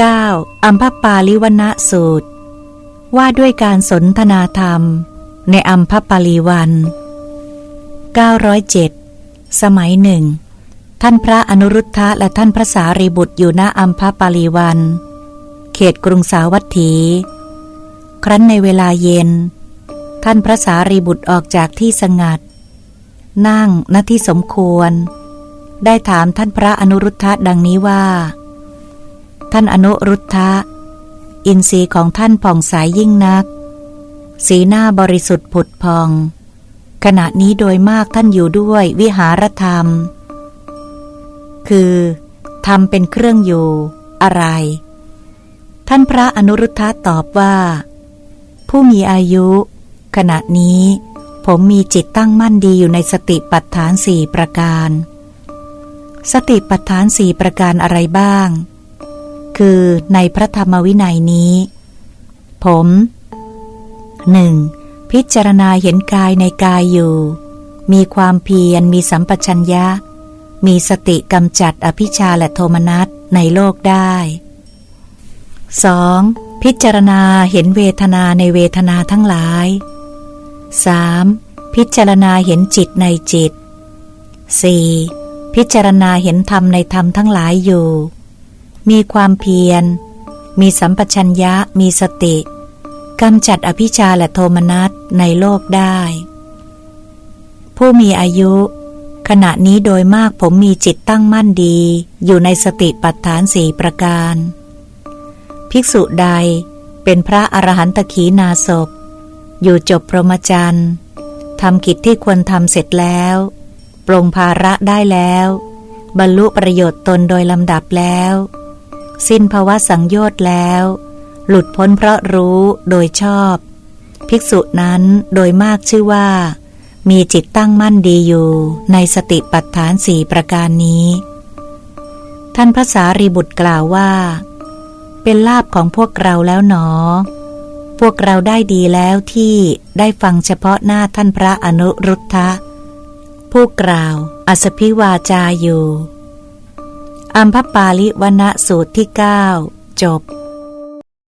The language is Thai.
9. อัมพปาลิวณสูตร ว่าด้วยการสนทนาธรรม ในอัมพปาลีวัน 907 สมัยหนึ่ง ท่านพระอนุรุทธะและท่านพระสารีบุตรอยู่ณอัมพปาลีวัน เขตกรุงสาวัตถี ครั้นในเวลาเย็น ท่านพระสารีบุตรออกจากที่สงัด นั่งณที่สมควร ได้ถามท่านพระอนุรุทธะดังนี้ว่า ท่านอนุรุทธะ อินทรีย์ของท่านผ่องใสยยิ่งนัก สีหน้าบริสุทธิ์ผุดพอง ขณะนี้โดยมากท่านอยู่ด้วยวิหารธรรม คือทำเป็นเครื่องอยู่ อะไร ท่านพระอนุรุทธะตอบว่า ผู้มีอายุ ขณะนี้ ผมมีจิตตั้งมั่นดีอยู่ในสติปัฏฐานสี่ประการ สติปัฏฐานสี่ประการอะไรบ้าง คือในพระธรรมวินัยนี้ ผม 1. พิจารณาเห็นกายในกายอยู่ มีความเพียรมีสัมปชัญญะ มีสติกำจัดอภิชาและโทมนัสในโลกได้ 2. พิจารณาเห็นเวทนาในเวทนาทั้งหลาย 3. พิจารณาเห็นจิตในจิต 4. พิจารณาเห็นธรรมในธรรมทั้งหลายอยู่ มีความเพียร มีสัมปชัญญะ มีสติกำจัดอภิชาและโทมนัสในโลกได้ ผู้มีอายุ ขณะนี้โดยมากผมมีจิตตั้งมั่นดี อยู่ในสติปัฏฐานสี่ประการ ภิกษุใดเป็นพระอรหันตขีนาศพ อยู่จบพรหมจรรย์ทำกิจที่ควรทำเสร็จแล้วปรงภาระได้แล้ว บรรลุประโยชน์ตนโดยลำดับแล้ว สิ้นภาวะสังโยชน์แล้ว หลุดพ้นเพราะรู้โดยชอบ ภิกษุนั้นโดยมากชื่อว่า มีจิตตั้งมั่นดีอยู่ในสติปัฏฐานสี่ประการนี้ ท่านพระสารีบุตรกล่าวว่า เป็นลาบของพวกเราแล้วหนอ พวกเราได้ดีแล้วที่ได้ฟังเฉพาะหน้าท่านพระอนุรุทธะผู้กล่าวอสพิวาจาอยู่ อัมพปาลิวณสูตรที่เก้าจบ